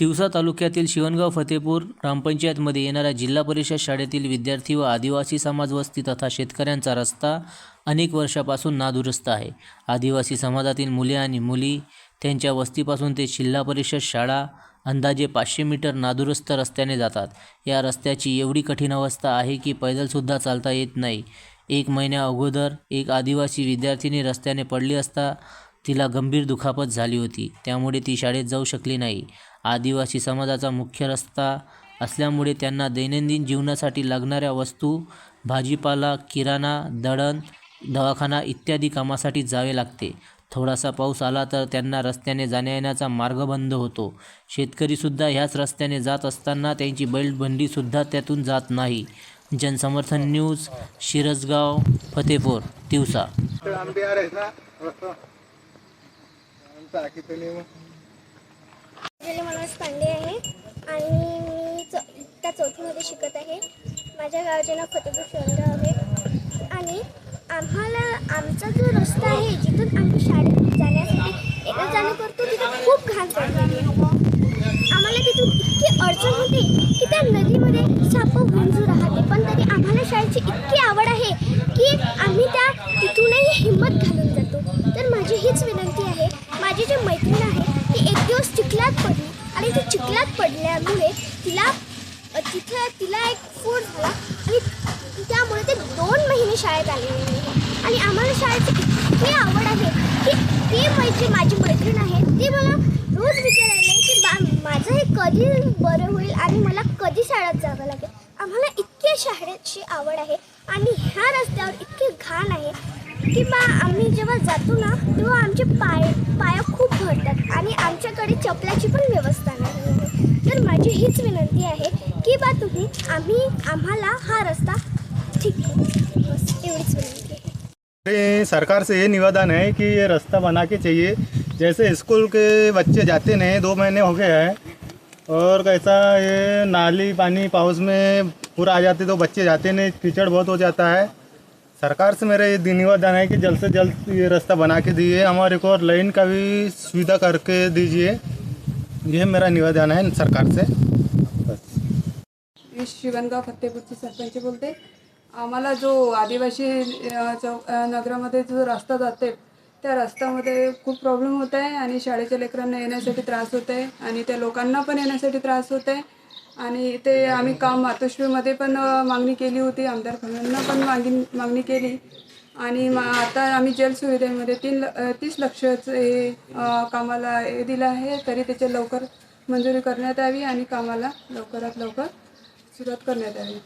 तिवसा तालुक्यातील शिवणगाव फतेपूर ग्रामपंचायतमध्ये येणाऱ्या जिल्हा परिषद शाळेतील विद्यार्थी व आदिवासी समाज वस्ती तथा शेतकऱ्यांचा रस्ता अनेक वर्षापासून नादुरुस्त आहे. आदिवासी समाजातील मुले आणि मुली त्यांच्या वस्तीपासून ते जिल्हा परिषद शाळा अंदाजे पाचशे मीटर नादुरुस्त रस्त्याने जातात. या रस्त्याची एवढी कठीण अवस्था आहे की पैदलसुद्धा चालता येत नाही. एक महिन्या अगोदर एक आदिवासी विद्यार्थिनी रस्त्याने पडली असता तिला गंभीर दुखापत झाली होती. त्यामुळे ती शाळेत जाऊ शकली नाही. आदिवासी समाजाचा मुख्य रस्ता असल्यामुळे त्यांना दैनंदिन जीवनासाठी लागणाऱ्या वस्तू भाजीपाला किराणा दळण दवाखाना इत्यादी कामासाठी जावे लागते. थोडासा पाऊस आला तर त्यांना रस्त्याने जाण्यायेण्याचा मार्ग बंद होतो. शेतकरीसुद्धा ह्याच रस्त्याने जात असताना त्यांची बैलबंडीसुद्धा त्यातून जात नाही. जनसमर्थन न्यूज शिरसगाव फतेपूर दिवसा मनोज पांडे आहे आणि मी चौ त्या चौथीमध्ये शिकत आहे. माझ्या गावाचे नाव फतेपूर शिवणगाव आहे. आणि आम्हाला आमचा जो रस्ता आहे जिथून आम्ही शाळेत जाण्यासाठी येणं जाणं करतो तिथं खूप घाण पडलेली आम्हाला तिथून इतकी अडचण होते की त्या नदीमध्ये साप गुंजू राहते पण तरी आम्हाला शाळेची इतकी आवड आहे की आम्ही त्या तिथूनही हिंमत घालून जातो तर माझी हीच विनंती आहे माझी जी मैत्रीण आहे ती एक दिवस चिखलात पडली आणि ती चिखलात पडल्यामुळे तिला तिथे तिला एक फोन झाला आणि त्यामुळे ते दोन महिने शाळेत आलेले नाही. आणि आम्हाला शाळेची इतकी आवड आहे की ती मैत्री माझी मैत्रीण आहे ती मला रोज विचारायला की बा माझं हे कधी बरं होईल आणि मला कधी शाळेत जावं लागेल? आम्हाला इतकी शाळेची आवड आहे आणि ह्या रस्त्यावर इतकी घाण आहे की बा आम्ही जेव्हा जातो ना तेव्हा आमचे पाय पाया खूप भरतात आणि आमच्याकडे चपलाची पण व्यवस्था नाही तर माझी हीच विनंती आहे की बा तुम्ही आम्ही आम्हाला हा रस्ता ठीक बस एवढीच विनंती आहे. सरकार से ये निवेदन है कि ये रास्ता बना के चाहिए। जैसे स्कूल के बच्चे जाते नहीं दो महीने हो गए हैं और कैसा ये नाली पानी पाउस में पूरा आ जाते तो बच्चे जाते नहीं कीचड़ बहुत हो जाता है। सरकार से मेरा ये निवेदन है कि जल्द से जल्द ये रास्ता बना के दिए हमारे को और लाइन का भी सुविधा करके दीजिए। ये मेरा निवेदन है सरकार से। बस। मी शिवणगाव फत्तेपूरची सरपंच बोलते आम्हाला जो आदिवासी चौ नगरामध्ये जो रस्ता जाते त्या रस्त्यामध्ये खूप प्रॉब्लेम होत आहे आणि शाळेच्या लेकरांना येण्यासाठी त्रास होत आहे आणि त्या लोकांना पण येण्यासाठी त्रास होत आहे. आणि ते आम्ही काम मातोश्रीमध्ये पण मागणी केली होती. आमदार खंडांना पण मागणी मागणी केली. आणि मा आता आम्ही जलसुविधेमध्ये तीन ल- तीस लक्षचं हे कामाला हे दिलं आहे. तरी त्याचे लवकर मंजुरी करण्यात यावी आणि कामाला लवकरात लवकर सुरुवात करण्यात यावी.